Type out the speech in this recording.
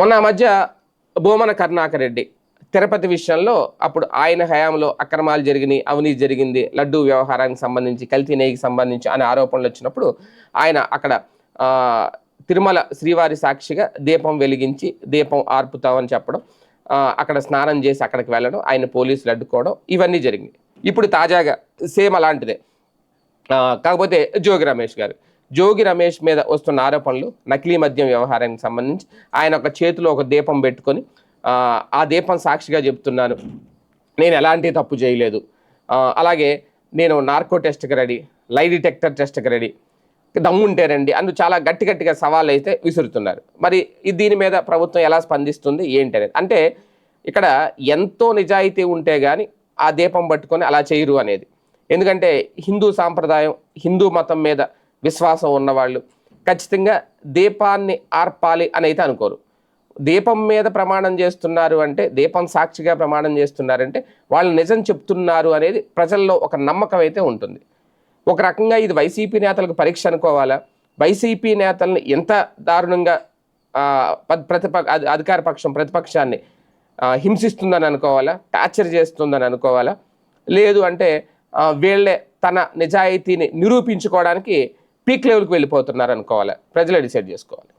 మొన్న మధ్య బోమన కరుణాకర్ రెడ్డి తిరుపతి విషయంలో అప్పుడు ఆయన హయాంలో అక్రమాలు జరిగినాయి అవినీతి జరిగింది లడ్డూ వ్యవహారానికి సంబంధించి కల్తీ నెయ్యికి సంబంధించి అనే ఆరోపణలు వచ్చినప్పుడు ఆయన అక్కడ తిరుమల శ్రీవారి సాక్షిగా దీపం వెలిగించి దీపం ఆర్పుతామని చెప్పడం అక్కడ స్నానం చేసి అక్కడికి వెళ్ళడం ఆయన పోలీసులు అడ్డుకోవడం ఇవన్నీ జరిగింది ఇప్పుడు తాజాగా సేమ్ అలాంటిదే. కాకపోతే జోగి రమేష్ గారు. జోగి రమేష్ మీద వస్తున్న ఆరోపణలు నకిలీ మద్యం వ్యవహారానికి సంబంధించి ఆయన ఒక చేతిలో ఒక దీపం పెట్టుకొని ఆ, దీపం సాక్షిగా చెప్తున్నాను. నేను ఎలాంటి తప్పు చేయలేదు. అలాగే నేను నార్కో టెస్ట్కి రెడీ లై డిటెక్టర్ టెస్ట్కి రెడీ దమ్ముంటే రండి అందు చాలా గట్టి గట్టిగా సవాళ్ళు అయితే విసురుతున్నారు. మరి దీని మీద ప్రభుత్వం ఎలా స్పందిస్తుంది ఏంటి అనేది అంటే ఇక్కడ ఎంతో నిజాయితీ ఉంటే కానీ ఆ దీపం పట్టుకొని అలా చేయరు అనేది. ఎందుకంటే హిందూ సాంప్రదాయం హిందూ మతం మీద విశ్వాసం ఉన్నవాళ్ళు ఖచ్చితంగా దీపాన్ని ఆర్పాలి అని అయితే అనుకోరు. దీపం మీద ప్రమాణం చేస్తున్నారు అంటే దీపం సాక్షిగా ప్రమాణం చేస్తున్నారంటే వాళ్ళు నిజం చెప్తున్నారు అనేది ప్రజల్లో ఒక నమ్మకం అయితే ఉంటుంది. ఒక రకంగా ఇది వైసీపీ నేతలకు పరీక్ష అనుకోవాలా? వైసీపీ నేతల్ని ఎంత దారుణంగా ప- ప్రతిప అధికార పక్షం ప్రతిపక్షాన్ని హింసిస్తుందని అనుకోవాలా? టార్చర్ చేస్తుందని అనుకోవాలా? లేదు అంటే వీళ్ళే తన నిజాయితీని నిరూపించుకోవడానికి పీక్ లెవెల్కి వెళ్ళిపోతున్నారు అనుకోవాలి ప్రజలే డిసైడ్ చేసుకోవాలి.